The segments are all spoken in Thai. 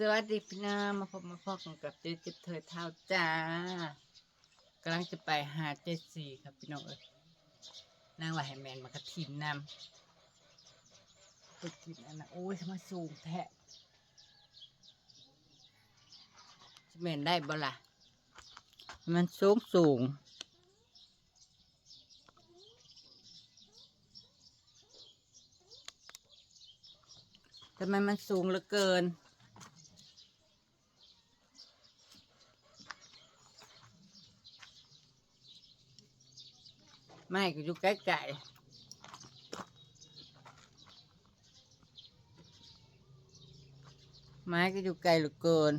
สวัสดีพี่น้องมาพบมาพบกันกับเจ๊จิบเธอเท้าจ้ากำลังจะไปหาเจสี่ครับพี่น้องเอ้ยนางว่าให้แมนมากระทิมนำไปกินอันนะโอ้ยทำไมสูงแทะจะแมนได้บ่ล่ะ มันสูงสูงทำไมมันสูงเหลือเกิน ไม่ก็อยู่ใกล้ๆไม้ก็อยู่ไกลเหลือเกิน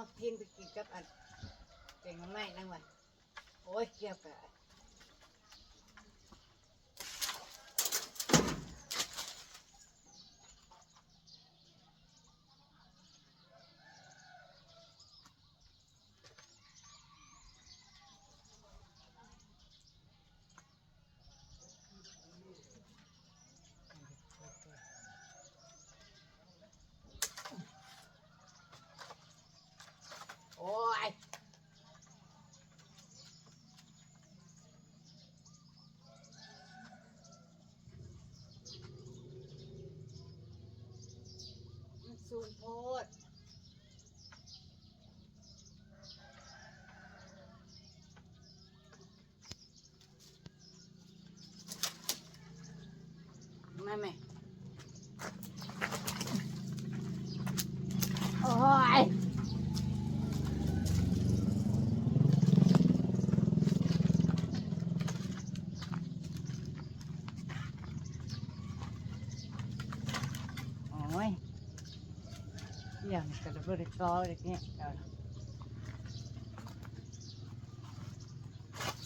มากินไปกินกับอันเก่งไม่นั่งวันโอ้ยเกี่ยวกับโอ้ย มันสูงโพดไม่ไม่โอ้ย โอ้ย อย่างกระเบิดกอเลยเนี่ยเอาล่ะ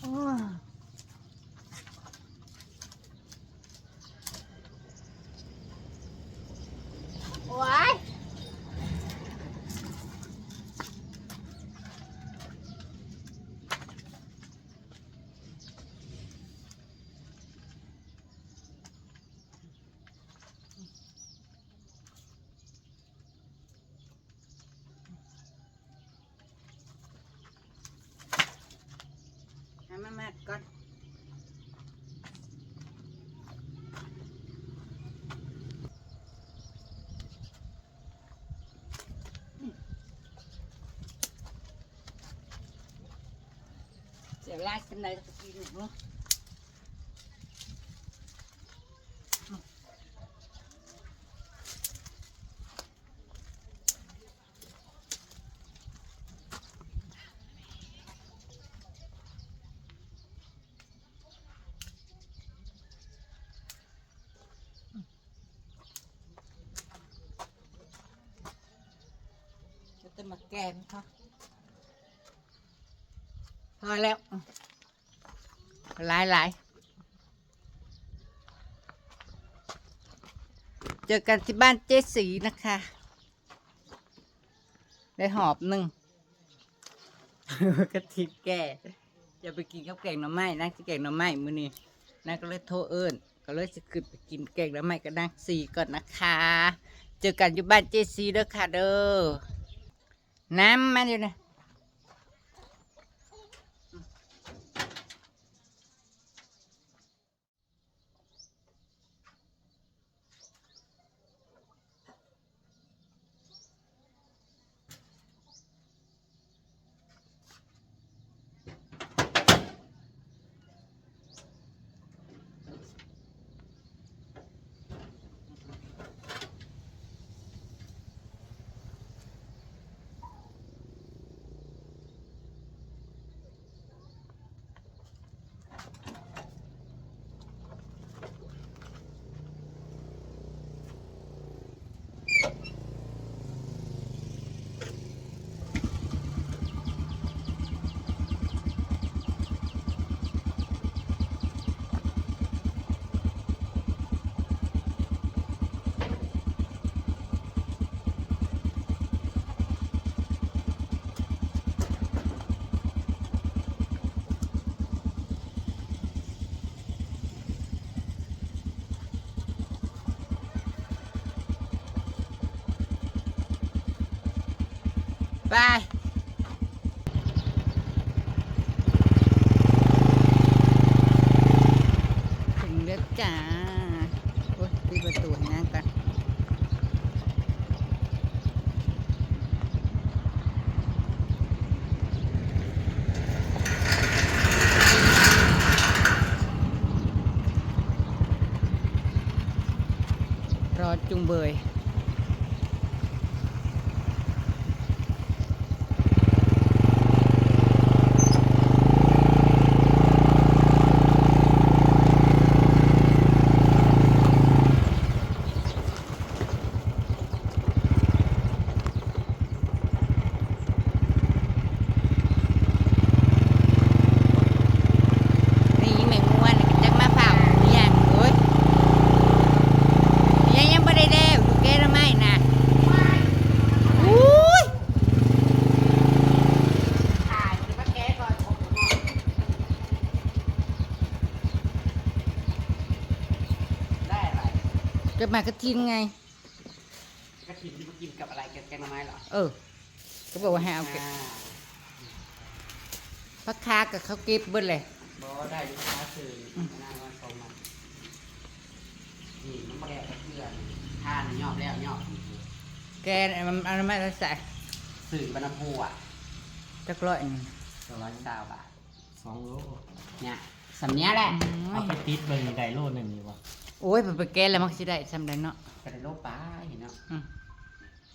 โอ้ยโอ้ยให้มามาก่อน เสียลายกันเลยตะกี้หนูจะต้อง มาแล้วหลายหลายเจอกันที่บ้านเจ๊สีนะคะ ได้หอบหนึ่งกะทิแก่จะไปกินข้าวแกงหน่อไม้นะจะแกงหน่อไม้มื้อนี้นางก็เลยโทรเอิญก็เลยจะขึ้นไปกินแกงหน่อไม้กับนางสีก่อนนะคะ เจอกันอยู่บ้านเจสีเด้อค่ะเด้อน้ำมันอยู่นะ มากระทินไง กระถิ่นที่มากินกับอะไรกับแกงหน่อไม้เหรอเออ ก็บอกว่าให้เอาเก็บอ่าพักคากับเขาวเก็บเบิดเลยบอได้ลูกค้าซื้อหน้าวันสองมันนี่มันมาแดกกระเพื่อนทานยอบแล้วยอบแกมันเอามาใส่สื่อบรรณภูอะจักร้อยหนึ่ง สองร้อยเก้าบาทสองโลเนี่ยสำเนี้ยแหละ เอาไปติดเบิ่งไดโลหนึ่งดีวะ โอ้ยไปแกนแล้วมันสิได้ทำได้เนาะกระโดดป้าเห็นเนาะอืม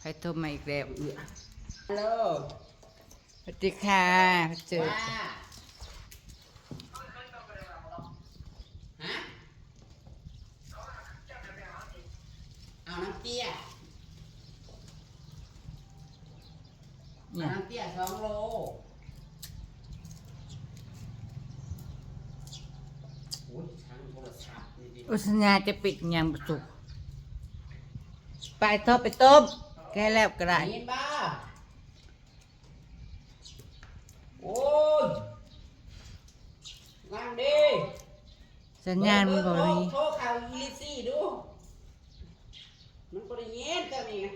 ให้โทรมาอีกแล้วเออฮัลโหลสวัสดีค่ะเจอว่าฮะเอาน้ำเตี้ยเอาเนี่ยน้ำเตี้ยสองโลโอ้ยช่างโทรศัพท์นี่ดิ อุสญาจะปิดยางประตูไปทอดไปต้มแกแล้วก็ได้ยินบ้าโอ้ยนั่งดิสัญญาณมันบอกมีโทรข่าวอีลิซี่ดู มันก็ได้เย็นก็มีไง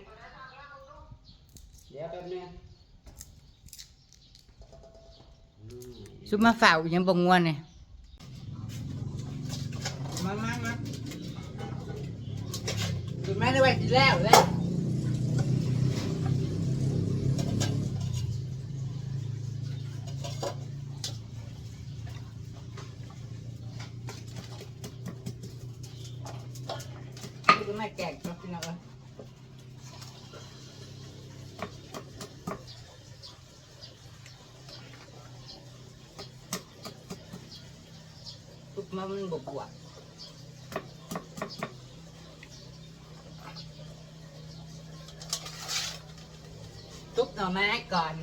เดี๋ยวแป๊บนึงอืมซุมมาฝ่าวยังบ่งวนเนี่ยมามามา สุดแม่ได้ไว้สิแล้วแล้วนี่ก็ไม่แกงครับพี่น้องเอ้ยทุกมันบวบวบทุบห น่อไม้ก่อน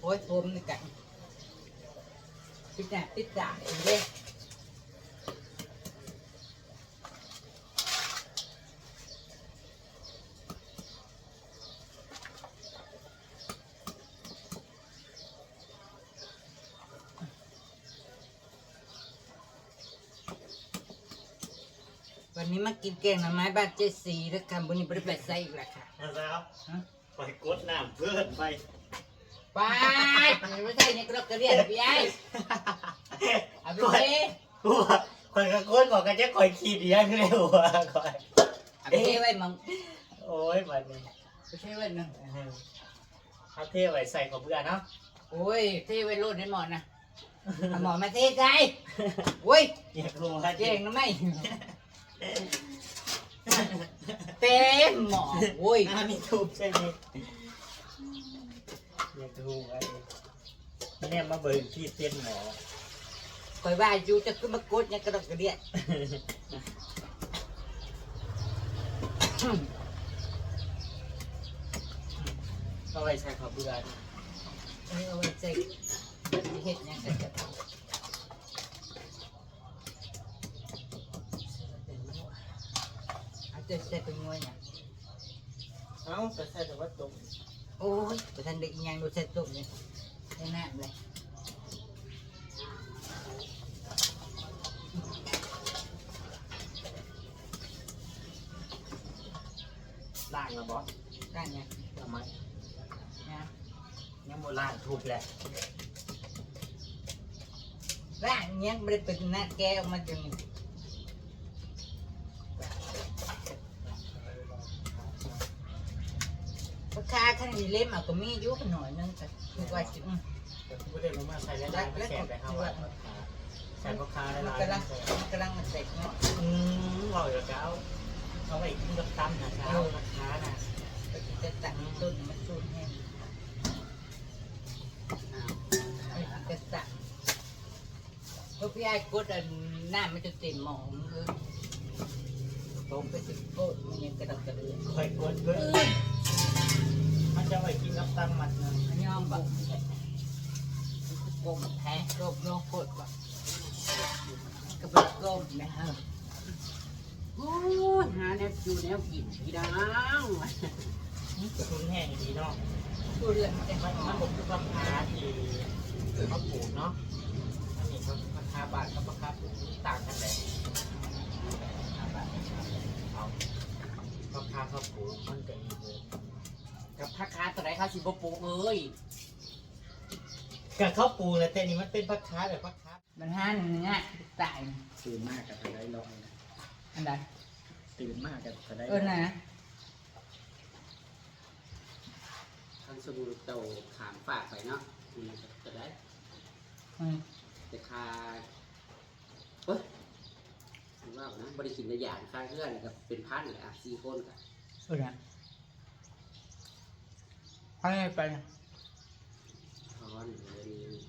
โอ้ยผมนี่กันปิดจ่าปิดจ่าเองเด้ วันนี้มากินแกงหน่อไม้บ้านเจสีแล้วค่ะวันนี้บริเวณไส้อีกแล้วค่ะนะครับฮะไปกดน้ำเพื่อนไปไปไม่ใช่เนี่ยกระดกกระเดียดพี่ไอ้เอาไปก่อยเทกูว่าคอยกระโกนก่อนก็จะคอยขีดอีกอยังเร็วอะคอยเอาไปเทไว้มังโอ้ยบัดนี้ไปเทไว้นึงเอาเทไว้ใส่ของเพื่อนเนาะโอ้ยเทไว้โลดให้หมอนะเอาหมอมาเทใจโอ้ยอยากรู้ว่าเก่งนะไม่ เต็มหมอโอ้ยหน้ามีทูบใช่ไหมอยากรู้ว่าเนี่ยมาเบิ่งที่เต้นหมอคอยว่าอยู่จะขึ้นมากดเนี่ยกระดกกระเดียดก็ไว้ใส่ของเพื่อนเออเอาไว้ใจเห็ดเนี่ยก็จะอาจจะใส่เป็นงวยเนี่ยเอ้าก็ใส่แต่ว่าตรง โอ้ยแต่ท่านได้อีหยังดูเสร็จตุ่มเนี่ยได้น้ำเลยล่างแล้วบอสางเนี่ย ทำไม นะ ยังโบราณถูกแหละ ร่างเนี้ยไม่ได้เป็นหน้าแก้วมาจนราคาขั้น อีเล่มเอาก็มีอายุขหน่อยนึงแต่คือว่าสิอืมแต่คุณได้รู้มาใส่แล้วได้ไม่แสบไปห้าวันใส่พ่อค้าได้มันร้านกำลังมันกำลังมันเสร็จเนาะอืมเราอยู่แล้วเขาเขาไปกินกับตั้มนะเช้าพ่อค้าน่ะก็จะตักต้นมันสูนแห้งอ้าวไอ้กระสับเพราะพี่ไอ้กดอันหน้ามันจะเต็มหมองคือต้มไปสิโกดมันยังกระดับกระเดือนคอยกดเบิ้ล มันจะไปกินกับตั้มมันนึงอันนี้อ้อมบบกลมแท้กลมโลกกดบบก็เป็นกลมนะฮะโอ้ยหาแนวอยู่แนวกินพี่ดังคุณแห้งดีเนาะตัวเรือนมันจะมันมันผมคือพ่อค้าที่เขาปลูกเนาะอันนี้เขาพ่อค้าบานเขาพ่อค้าปลูกต่างกันเลยเอาพ่อค้าเขาปลูกมันจะมีเลย กับพักค้าตัวไหนเขาสิบปลูกเอ้ยกับเขาปลูกเลยแต่นี่มันเป็นพ่อค้าแบบพ่อค้ามันห้าหนึ่งเนี่ยตายตื่นมากกับจะได้ลองอันใดตื่นมากกับจะได้เออนะทางสมุนเตาขามฝากไปเนาะอืมจะได้อืมแต่คาเฮ้ยถือว่านะบริกินในอย่างค่าเพื่อนกับเป็นพันเลยอะสี่คนกับเออนะ ไปไปทอนเลยนี่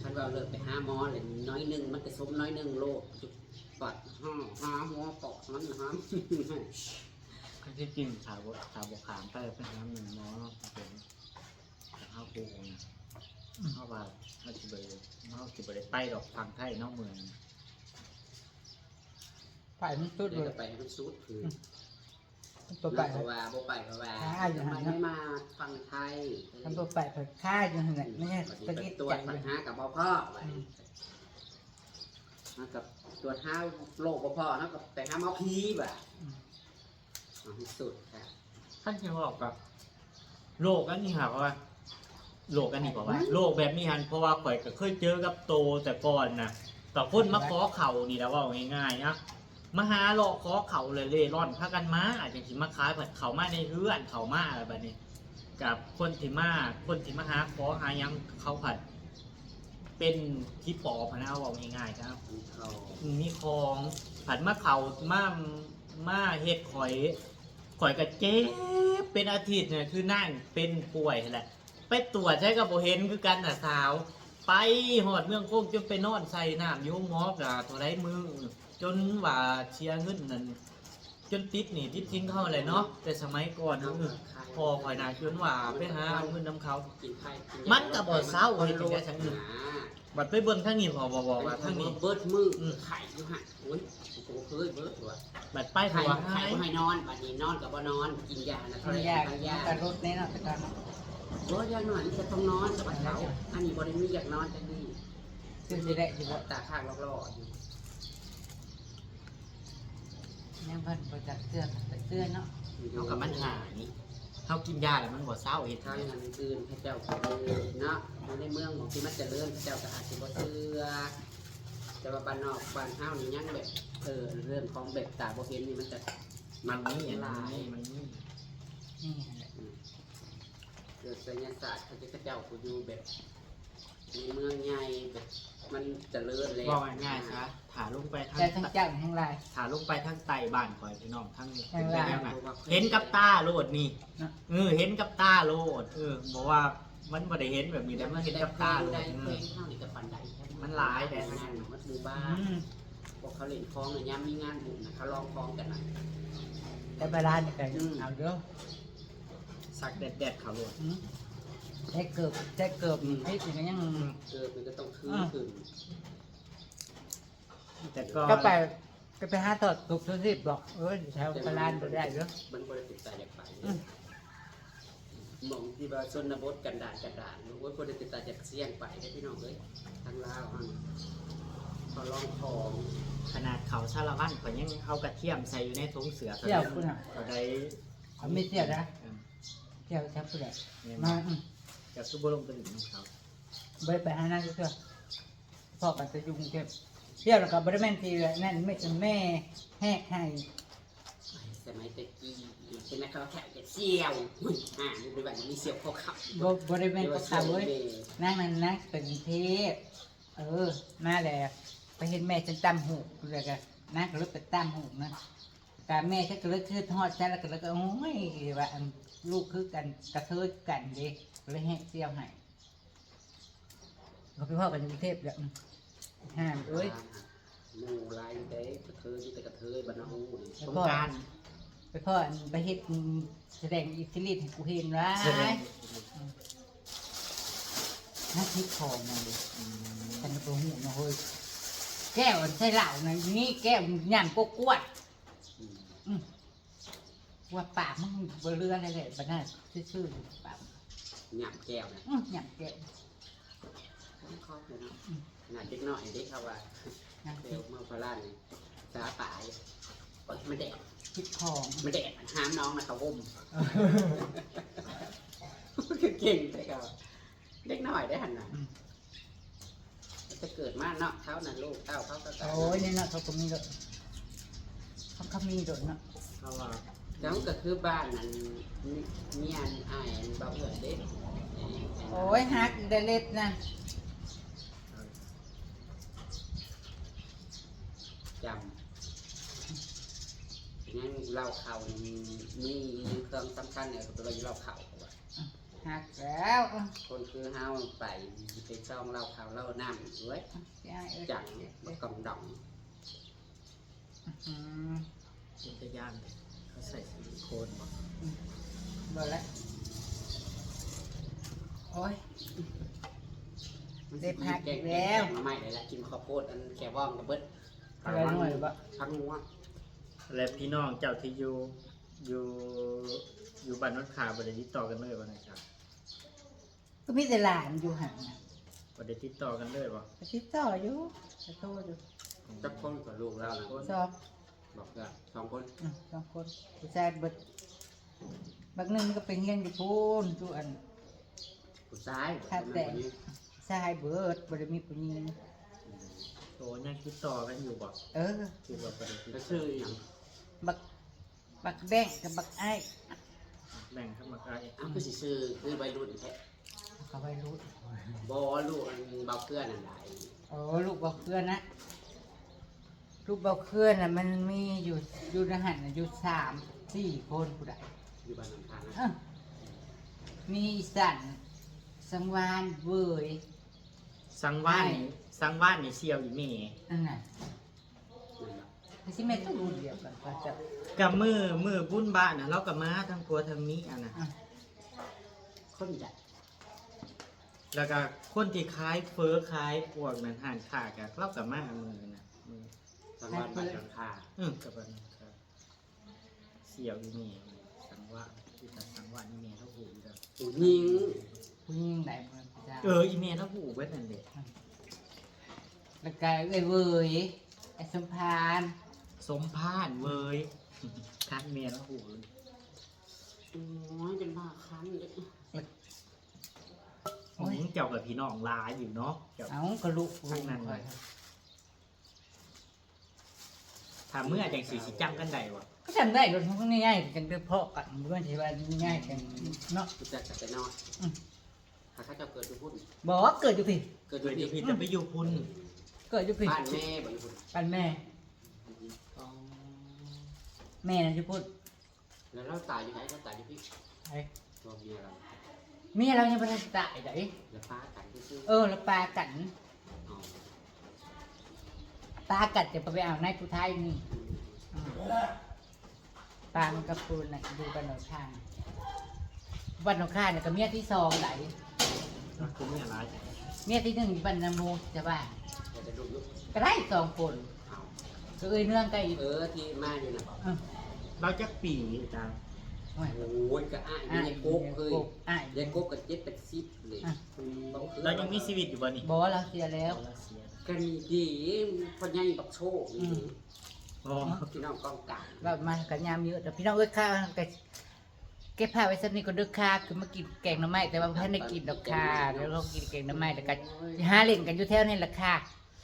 คันว่าเลิกไปห้าหมอเลยน้อยหนึ่งมันจะสมน้อยหนึ่งโลจุดปัดห้าห้าหมอปอกมันห้ามก็ที่จริงสาวสาวบกขามไปเป็นน้ำหนึ่งน้อเป็นข้าวปูนะข้าวบาทข้าวจิบเลยข้าวจิบเลยไปดอกฟังไทยนอกเมือง ไปมันสุดเดี๋เลยวยจะไปให้มันสุดคือตัวไปเพราะว่าบ่ไปเพราะว่าอ่าอยู่ทำหัไมนเนอะไม่มาฟังไทยทำตัวไปเผยค่าอยู่หันไม่ใช่บัดตะนี้กี้ไปตรวใจจปัเลญยหากับบ่พ่อบัดนี้มากับตรวจหาโรคบ่พ่อเนาะกับแต่หาหมอผีบ่ะเอาให้สุดค่ะท่านจะบอกกับโรคอันนี้ค่ะเพราะว่าโรคอันนี้บอกว่าโรคแบบนี้ฮันเพราะว่าข่อยก็เคยเจอกับโตแต่ก่อนนะต่อคนมาขอเข่านี่แล้วว่าง่ายๆนะ มาหาเลาะขอเข่าเลยเล่ร่อนพากันมาอาจจะสิมาขายผัดเข่ามาในเรือนเข่ามาอะไรแบบนี้ กับคนที่มาคนที่มาหาขอหายังเขาผัด เป็นที่ปอบพนะเอาง่ายๆครับมีเของผัดมะเขามามาเห็ดข่อยข่อยก็เจ็บเป็นอาทิตย์เนี่ยคือนั่งเป็นป่วยแหละไปตรวจใช้กับโบเห็นคือกันน่ะสาว ไปหอดเมืองโคกจนไปนอนใส่น้ำยุ่งมอกะตัวไรมือ จนว่าเชียร์เงินนั่นจนติดหนี่ติดทิ้งเข้าเลยเนาะแต่สมัยก่อนเออพอข่อยนาจนว่าไปหาเอาเงินน้ำเขากินไข่กิมันก็บ่เศร้าเฮ็ดจังได๋ฉันหอื่นาบัดไปเบิ่งทางนี้พอบอกบอกว่าทางนี้เบิดมืออมไข่อยู่ฮะโอ้ยกูเคยเบิดตัวบัดไปไข่ผัวไข่หายบ่ให้นอนบัดนี้นอนกับบ่นอนกินยานะมัเท่านไหร่ยากทานมันยาก็รถแน่นอนแต่ก่อนรถยาหน่อยมันจะต้องนอนกับเขาอันนี้บ่ได้มีอยากนอนจังนี่ซึ่งจะได้อยู่ว่าตาข้างลอกๆอยู่ ยังเพิ่นประจักเสื้อเสื้อเนาะเขากับมันหายเขากินยาแล้วมันบ่เศร้าเฮ็ดทางให้งานอื่นพระเจ้าก็เลยเนาะอยู่ในเมืองของที่มันเจริญพระเจ้าก็อาจสิบ่เชื่อแต่ว่าบ้านนอกบ้านเฮานี่ยังแบบเออเรื่องของแบบตาบ่เห็นนี่มันจะมันนี่หมันลายนี่มันนี่นี่แหละ เกิดศัลยศาสตร์เขาจะพระเจ้าก็อยู่แบบ ในเมืองใหญ่แบบมันเจริญแล้วบอกง่ายๆซะถาลงไปทางแต่ทั้งเจ้าทั้งลาย ถาลงไปทางใต้บ้านข่อยพี่น้องทางทางล่าง แล้วนะเห็นกับตาโลดนี่เนาะเออเห็นกับตาโลดเออบอกว่ามันบ่ได้เห็นแบบนี้แต่มันเห็นกับตาโลดได้เอเคอยเท่านี้กับปันไดมันหลายแต่งานมัดหมู่บ้าอืนมพวกเขาเล่นคลองเนี่ยย้ำมีงานบุญนะเขาลองคลองกันนะ แต่เวลานี่ก็เอาเด้อสักแดดๆเขาโลด อืม ได้เกือบได้เกือบพริกก็ยังเกิดมันก็ต้องคืนขึ้นแต่ก็ก็ไปก็ไปหาตอดตุกทุสิบบอกเออแถวพลานบ่ได้เด้อมันบริติดใจอยากไปอืมมองที่ว่าชนบทกันดานกันดานรู้ว่าบริติดใจอยากเสี่ยงไปได้พี่น้องเลยทางลาวฮั่นไปเขาลองของขนาดเขาชาละวันก็ยังเอากระเทียมใส่อยู่ในถุงเสือเที่ยวคุณอะก็ได้เขาไม่เที่ยวนะเที่ยวชับคุณอะเนี่ยมามาอืม จากซุบลงไปถึงของเขาไปไปหานั่นก็เถอะพ่อกันจะยุ่งเก็บเที่ยวแล้วก็บริเวณที่นั่นไม่ใช่แม่แหกให้สมัยตะกี้ใช่ไหมเขาแข่งจะเสี่ยวอุ้ยอ่าดูแบบมีเสี่ยวเขาขับบริเวณก็เขาเว้ยนั่งนั่นนั่งเป็นเทพเออมาแล้วไปเห็นแม่ฉันตำหูเลยกันนั่งก็เลยไปตำหูนะแต่แม่ฉันก็เลยคือทอดฉันแล้วก็เลยก็โอ้ยว่าอันลูกคือกันกระเทยกันเด็ก เลยแหกเที่ยวให้เขาไปพ่อกันอยู่กรุงเทพเลยห้ามเอ้ยหมูลายเด้กระเทยที่แต่กระเทยบ้านน้องสงกรารไปพ่ออันไปเฮ็ดแสดงอิทธิฤทธิ์ให้กูเห็นว่าแสดงนักทิพย์ทองนั่นเลยอืมฉันก็หูนะเฮ้ยแก้วอันใช่เหล่านะนี่แก้วย่างก็กวดอืมว่าปากมึงเบลเรืออะไรเลยบ้าน่าซื่อๆปาก หยาบแก้วนะอืมย่างแก้วต้องเข้าเลยเนาะขนาดเด็กน้อยเด็กเขาว่านักเดี๋ทิยวพย์เมื่อพลานสาป่ายโอ้ยมันแดดทิพย์ทองมันแดดห้ามน้องนะเขาวุ่มเก่งแต่ก็เด็กน้อยได้หันหน่ะจะเกิดมาเนาะเขาน่ะลูกเต้าเขาก็โอ้ยนี่เนาะเขาก็มีโดดเขาเขามีโดดเนาะเพราะว่า เขาก็คือบ้านนั้นเมียนอายเบาเอื่อนเด็กโอ้ยฮักเดเล็บนะจำงั้นเล่าเขานี่มีเครื่องสำคัญเนี่ยก็เป็นเล่าเขาว่าฮักแล้วคนคือเฮาไปไปช่องเล่าเขาเล่าน้ำด้วยยายเอ้ยจังบักกำดองอืมเป็นตะย่านเขา ใส่ซิลิโคนบ่เบอร์ละโอ้ยได้พักอีกแล้ว มาใหม่เลยละกินข้าวโพดอันแค่ว่องกับเบิดอะไรหน่อยบ่พักงัวและพี่น้องเจ้าที่อยู่อยู่อยู่บ้านนนท์ขาบ่ได้ติดต่อกันเลยบ่นะครับก็มีแต่หลานอยู่ห่างนะบ่ได้ติดต่อกันเลยบ่ไปติดต่ออยู่จะโทรอยู่จักคนกับลูกแล้วนะสอง บอกว่าสองคนอืมสองคนผู้ชายเบิดบักหนึ่งก็เป็นเงี้ยอยู่พูนทุอันผู้ชายครับแต่ชายเบิดบ่ได้มีผู้หญิงโอ้ยังติดต่อกันอยู่บ่เออ คือว่าบ่ได้ติดก็ต่อชื่ออย่างบักบักแบงกับบักไอ้ายแบ่งเข้ามาไกลอ้าวคือสิชื่อคือวัยรุ่นแท้เขาไปรู้บอลูกอันเบาเพื่อนอันใดโอ้ลูกเบาเคลื่อนนะ ลูกเบาเคลื่อนน่ะมันมีอยู่อยู่ในหันน่ะอยู่สามสี่คนผู้ใดอยู่บ้านน้ำทางนะเอ้ามีสันสังวานเวย สังว่านนี่สังว่านนี่เสียวอีเมนั่นน่ะนั่นแหละไม่ใช่แม่ต้องรู้เดียวกันก็จะ กับมือมือบุญบ้านน่ะเราก็มาทั้งผัวทั้งนี้อะนะอะ คนใหญ่แล้วก็คนที่ขายเฟอขายพวกนั้นห่านขากับเราก็มามือนะมือ สังวานบ้านหลังคาอืมกับอันนั้นครับเสียวอีเมสังว่านที่ทำสังว่านอีเมเราหูอยู่แล้วผู้หญิงผู้หญิงไหนมันจะเอออีเมเราหูเว้ยนั่นเด็กแล้วก็เอ้ยเวยไอ้สมพานสมพานเว้ยคักเมียเราหูเลยโอ้ยเป็นบ้าคันเลยโอ้ยอืมเจ้ากับพี่น้องลายอยู่เนาะเจ้า เอากระลุก ข้างนั้นไว้ ถ้าเมื่อจังสีสิจำกันได้วะก็จำได้รถมันง่ายๆกันเด้วยเพาะกันด้วยที่ว่าง่ายกันเนาะผู้จัดกับไปนอนอืมถ้าเขาเจะเกิดอยู่พุ่นบอกว่าเกิดอยู่พี่เกิดอเกิดอยู่ยู่พี่ที่จะไปอยู่พุ่นเกิดอยู่พี่บ้านแม่บ่อยู่พุ่นปันแม่ แม่นะจะพูดแล้วเราตายอยู่ไหนเราตายอยู่พี่ไอ้ตัวเมียเราเมียเรายังไม่ทันตายไหนแล้วป้ากันที่ซื้อเออแล้วปลากัด อ๋อปลากัดจะไปเอาในกุไทยนี่อืมปลามันกระปูนน่ะดูกันหน่อยข้างวันหนองข้างเนี่ยก็เมียที่สองไหนมันคือเมียร้ายเมียที่หนึ่งอยู่บ้านนาโมจะว่าเราจะดูยุคก็ได้สองคนเอาก็เอ้ยเนื่องกันอีกเออที่มาอยู่นะบอกเออเราจะปีจ้าโอ้ยโอ้ยก็อ้ายอะยายกุ๊กเคยอะยายกุ๊กกับเจ็ดเป็นสิบเลยอะต้องคือเรายังมีชีวิตอยู่บ่นี่บอกว่าเราเสียแล้วเราเสีย กันดีพ่อใหญ่บักโชคนี่อ๋อพี่น้องกองกลางว่ามากันยามเยอะแต่พี่น้องเอ้ยข้าวก็เก็บผ้าไว้สักนิดก็เด้อค่ะคือมากินแกงหน้ำไม้แต่ว่าเพิ่นได้กินดอกค่ะเดี๋ยวเรากินแกงหน้ำไม้แล้วก็หาเล่นกันอยู่แถวนี้แหละค่ะ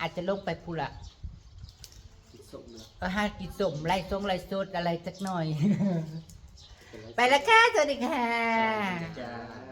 อาจจะลงไปพูละส่งเลยก็หากินสมไล่ทรงไล่สดอะไรสักหน่อยไปแล้วค่ะสวัสดีค่ะ จ้า